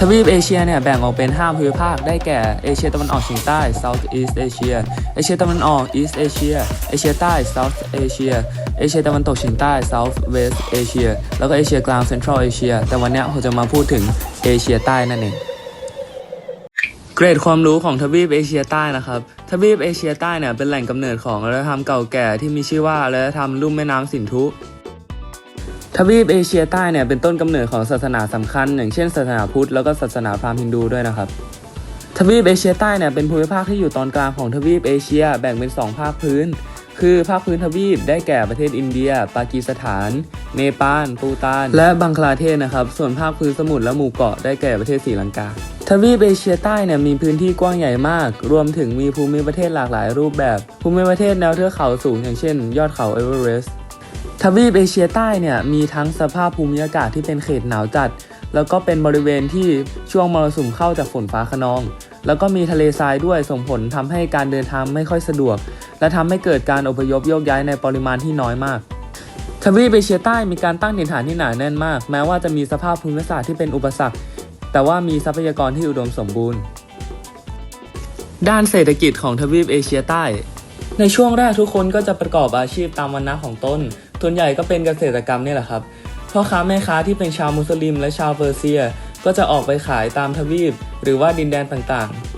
ทวีปเอเชียเนี่ยแบ่งออกเป็น 5 ภูมิภาคได้แก่เอเชียตะวันออกเฉียงใต้ South East Asia เอเชียตะวันออก East Asia เอเชียใต้ South Asia เอเชียตะวันตกเฉียงใต้ South West Asia แล้วก็เอเชียกลาง Central Asia แต่วันนี้ยผมจะมาพูดถึงเอเชียใต้นั่นเองเกรดความรู้ของทวีปเอเชียใต้นะครับทวีปเอเชียใต้เนี่ยเป็นแหล่งกำเนิดของอารยธรรมเก่าแก่ที่มีชื่อว่าอารยธรรมลุ่มแม่น้ำสินธุ ทวีปเอเชียใต้เนี่ยเป็นต้นกำเนิดของศาสนาสำคัญ อย่างเช่นศาสนาพุทธแล้วก็ศาสนาพราหมณ์ฮินดูด้วยนะครับ ทวีปเอเชียใต้เนี่ยเป็นภูมิภาคที่อยู่ตอนกลางของทวีปเอเชียแบ่งเป็น 2 ภาคพื้น คือภาคพื้นทวีปได้แก่ประเทศอินเดีย ปากีสถาน เนปาลปูตาน และบังคลาเทศนะครับ ส่วนภาคพื้นสมุทรและหมู่เกาะได้แก่ประเทศศรีลังกา ทวีปเอเชียใต้เนี่ยมีพื้นที่กว้างใหญ่มาก รวมถึงมีภูมิประเทศหลากหลายรูปแบบ ภูมิประเทศแนวเทือกเขาสูง อย่างเช่น ยอดเขาเอเวอเรสต์ ทวีปเอเชียใต้เนี่ยมีทั้งสภาพภูมิอากาศที่เป็นเขตหนาวจัด แล้วก็เป็นบริเวณที่ช่วงมรสุมเข้าจากฝนฟ้าคะนอง แล้วก็มีทะเลทรายด้วยส่งผลทำให้การเดินทางไม่ค่อยสะดวก และทำให้เกิดการอพยพโยกย้ายในปริมาณที่น้อยมาก ทวีปเอเชียใต้มีการตั้งถิ่นฐานที่หนาแน่นมาก แม้ว่าจะมีสภาพภูมิศาสตร์ที่เป็นอุปสรรค แต่ว่ามีทรัพยากรที่อุดมสมบูรณ์ ด้านเศรษฐกิจของทวีปเอเชียใต้ ในช่วงแรกทุกคนก็จะประกอบอาชีพตามวันนะของตน ส่วนใหญ่ก็เป็นเกษตรกรรมนี่แหละครับพ่อค้าแม่ค้าที่เป็นชาวมุสลิมและชาวเปอร์เซีย ก็จะออกไปขายตามทวีป หรือว่าดินแดนต่างๆ